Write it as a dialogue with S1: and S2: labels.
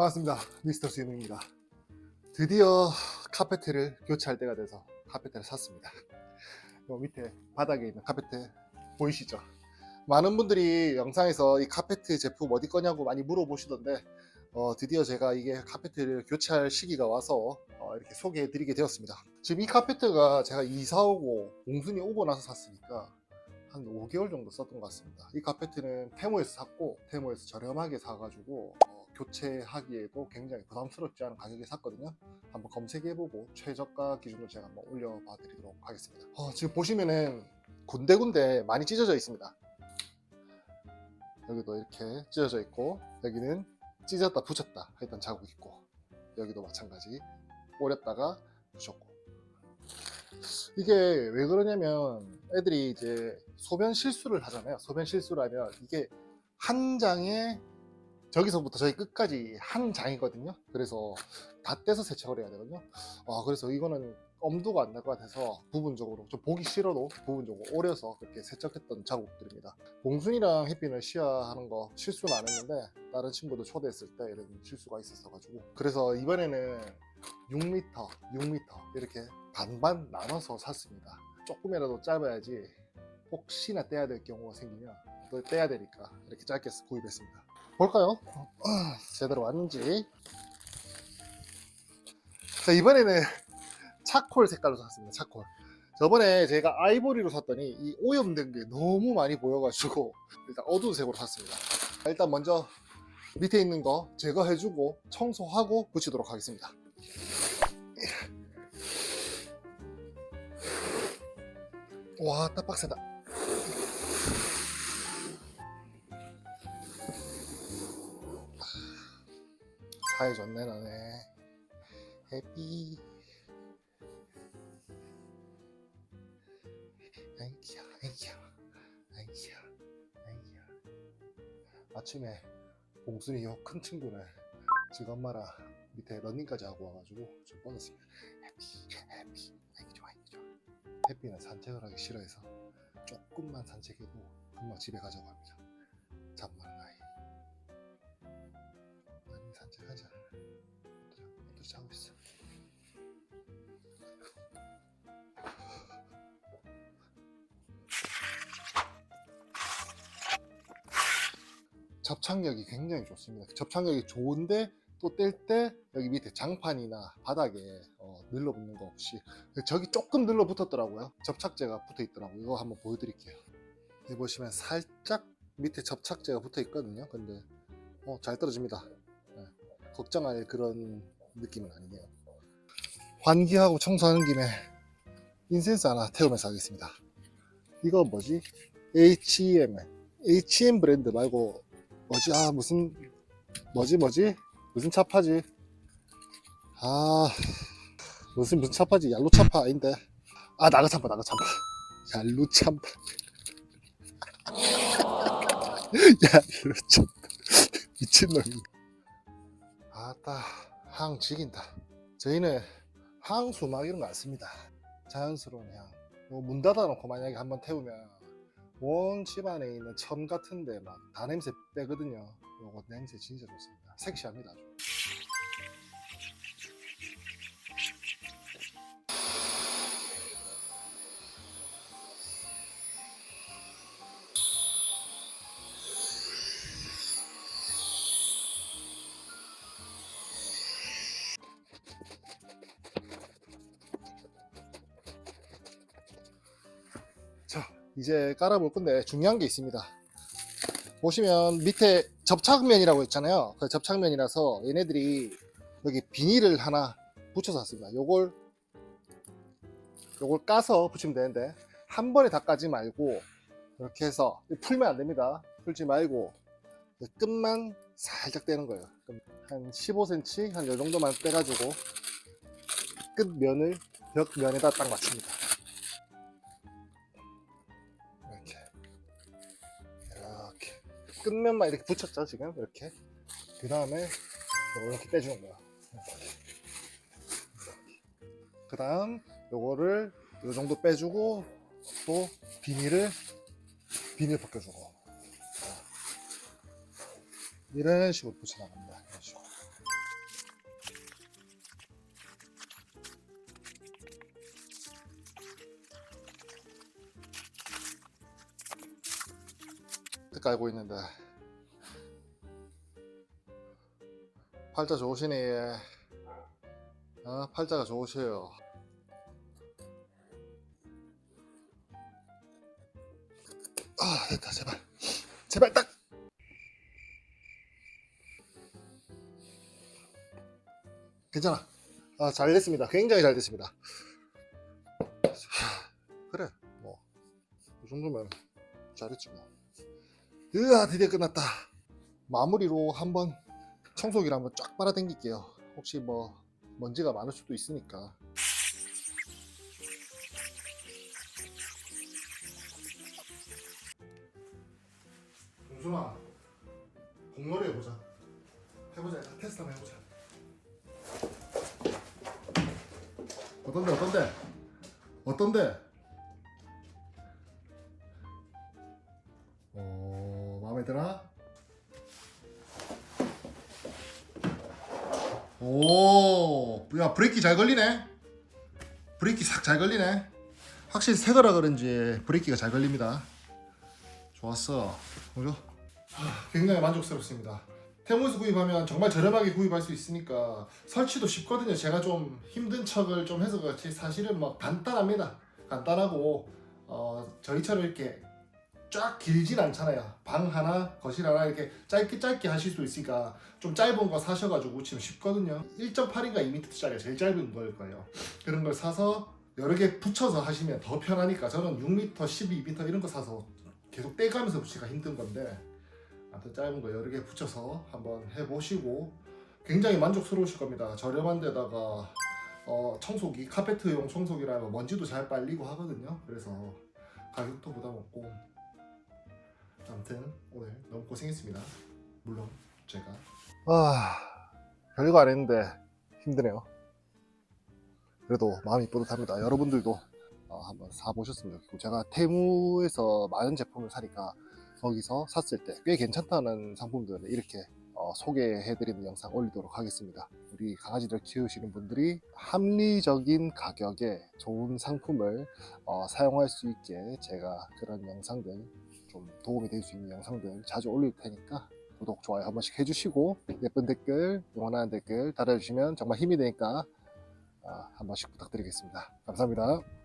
S1: 반갑습니다. 미스터 스위밍입니다. 드디어 카페트를 교체할 때가 돼서 카페트를 샀습니다. 요 밑에 바닥에 있는 카페트 보이시죠? 많은 분들이 영상에서 이 카페트 제품 어디 거냐고 많이 물어보시던데 어, 드디어 제가 이게 카페트를 교체할 시기가 와서 어, 이렇게 소개해 드리게 되었습니다. 지금 이 카페트가 제가 이사 오고 몽순이 오고 나서 샀으니까 한 5개월 정도 썼던 것 같습니다. 이 카페트는 테모에서 샀고 테모에서 저렴하게 사가지고 어, 교체하기에도 굉장히 부담스럽지 않은 가격에 샀거든요. 한번 검색해보고 최저가 기준으로 제가 한번 올려봐 드리도록 하겠습니다. 어, 지금 보시면은 군데군데 많이 찢어져 있습니다. 여기도 이렇게 찢어져 있고 여기는 찢었다 붙였다 했던 자국 있고 여기도 마찬가지 오렸다가 붙였고 이게 왜 그러냐면 애들이 이제 소변 실수를 하잖아요. 소변 실수를 하면 이게 한 장에 저기서부터 저기 끝까지 한 장이거든요. 그래서 다 떼서 세척을 해야 되거든요. 아, 그래서 이거는 엄두가 안 날 것 같아서 부분적으로 좀 보기 싫어도 부분적으로 오려서 그렇게 세척했던 자국들입니다. 봉순이랑 햇빛을 시야하는 거 실수는 안 했는데 다른 친구들 초대했을 때 이런 실수가 있었어가지고 그래서 이번에는 6m, 6m 이렇게 반반 나눠서 샀습니다. 조금이라도 짧아야지 혹시나 떼야 될 경우가 생기면 또 떼야 되니까 이렇게 짧게 구입했습니다. 볼까요? 제대로 왔는지. 자, 이번에는 차콜 색깔로 샀습니다. 차콜. 저번에 제가 아이보리로 샀더니 이 오염된 게 너무 많이 보여가지고 일단 어두운 색으로 샀습니다. 일단 먼저 밑에 있는 거 제거해주고 청소하고 붙이도록 하겠습니다. 와, 딱 빡세다. 사이 좋네, 너네. 해피. 아이기야, 아이기야, 아이기야, 아이기야. 아침에 봉순이 요 큰 친구는 지금 엄마랑 밑에 러닝까지 하고 와가지고 좀 뻗었습니다. 해피, 해피. 아이기 좋아, 아이기 좋아. 해피는 산책을 하기 싫어해서 조금만 산책해도 금방 집에 가자고 합니다. 잠 많은 아이. 산책하자. 얘들아, 얘들 자고 있어. 접착력이 굉장히 좋습니다. 접착력이 좋은데 또 뗄 때 여기 밑에 장판이나 바닥에 어, 늘러붙는 거 없이 저기 조금 늘러붙었더라고요. 접착제가 붙어 있더라고요. 이거 한번 보여드릴게요. 여기 보시면 살짝 밑에 접착제가 붙어 있거든요. 근데 어, 잘 떨어집니다. 네, 걱정할 그런 느낌은 아니네요. 환기하고 청소하는 김에 인센스 하나 태우면서 하겠습니다. 이거 뭐지? H&M H&M 브랜드 말고 뭐지? 아 무슨 뭐지 뭐지? 무슨 차파지? 아 무슨 무슨 차파지? 얄로 차파 아닌데? 아 나가 차파 나가 차파 얄로 차파 얄로 차파 미친놈이 아따 향 죽인다 저희는 향수 막 이런 거 안 씁니다 자연스러운 향. 뭐문 닫아놓고 만약에 한번 태우면 온 집안에 있는 천 같은데 막 다 냄새 빼거든요. 요거 냄새 진짜 좋습니다. 섹시합니다. 아주. 이제 깔아볼 건데 중요한 게 있습니다. 보시면 밑에 접착면이라고 있잖아요. 그 접착면이라서 얘네들이 여기 비닐을 하나 붙여서 왔습니다. 요걸 요걸 까서 붙이면 되는데 한 번에 다 까지 말고 이렇게 해서 풀면 안 됩니다. 풀지 말고 끝만 살짝 떼는 거예요. 한 15cm 한 요 정도만 떼가지고 끝면을 벽면에다 딱 맞춥니다. 끝면만 이렇게 붙였죠 지금? 이렇게. 그 다음에 이렇게 빼주는 거야. 그 다음 요거를 요 정도 빼주고 또 비닐을 비닐 벗겨주고. 이런 식으로 붙여나갑니다 깔고 있는데. 팔자 좋으시네 얘. 아 팔자가 좋으셔요. 아 됐다. 제발. 제발 딱! 괜찮아. 아 잘 됐습니다. 굉장히 잘 됐습니다. 하, 그래. 뭐 이 정도면 잘했지 뭐 으아 드디어 끝났다. 마무리로 한번 청소기를 한번 쫙 빨아 당길게요. 혹시 뭐 먼지가 많을 수도 있으니까. 동순아 공놀이 해보자. 해보자 테스트 한번 해보자. 어떤데 어떤데? 어떤데 드나? 오, 야 브레이크 잘 걸리네. 브레이크 싹 잘 걸리네. 확실히 새 거라 그런지 브레이크가 잘 걸립니다. 좋았어. 그죠? 굉장히 만족스럽습니다. 테무에서 구입하면 정말 저렴하게 구입할 수 있으니까 설치도 쉽거든요. 제가 좀 힘든 척을 좀 해서 그렇지 사실은 막 간단합니다. 간단하고 어, 저희처럼 이렇게 쫙 길진 않잖아요. 방 하나, 거실 하나 이렇게 짧게 짧게 하실 수 있으니까 좀 짧은 거 사셔가지고 지금 쉽거든요. 1.8인가 2m짜리가 제일 짧은 걸 거예요. 그런 걸 사서 여러 개 붙여서 하시면 더 편하니까 저는 6m, 12m 이런 거 사서 계속 떼가면서 붙이기가 힘든 건데 아무튼 짧은 거 여러 개 붙여서 한번 해보시고 굉장히 만족스러우실 겁니다. 저렴한 데다가 어, 청소기, 카페트용 청소기라면 먼지도 잘 빨리고 하거든요. 그래서 가격도 부담 없고 아무튼 오늘 너무 고생했습니다. 물론 제가 아 별거 안 했는데 힘드네요. 그래도 마음이 뿌듯합니다. 여러분들도 어, 한번 사 보셨으면 좋겠고 제가 테무에서 많은 제품을 사니까 거기서 샀을 때 꽤 괜찮다는 상품들을 이렇게 어, 소개해드리는 영상 올리도록 하겠습니다. 우리 강아지를 키우시는 분들이 합리적인 가격에 좋은 상품을 어, 사용할 수 있게 제가 그런 영상들 좀 도움이 될 수 있는 영상들 자주 올릴 테니까 구독, 좋아요 한 번씩 해주시고 예쁜 댓글, 응원하는 댓글 달아주시면 정말 힘이 되니까 어, 한 번씩 부탁드리겠습니다. 감사합니다.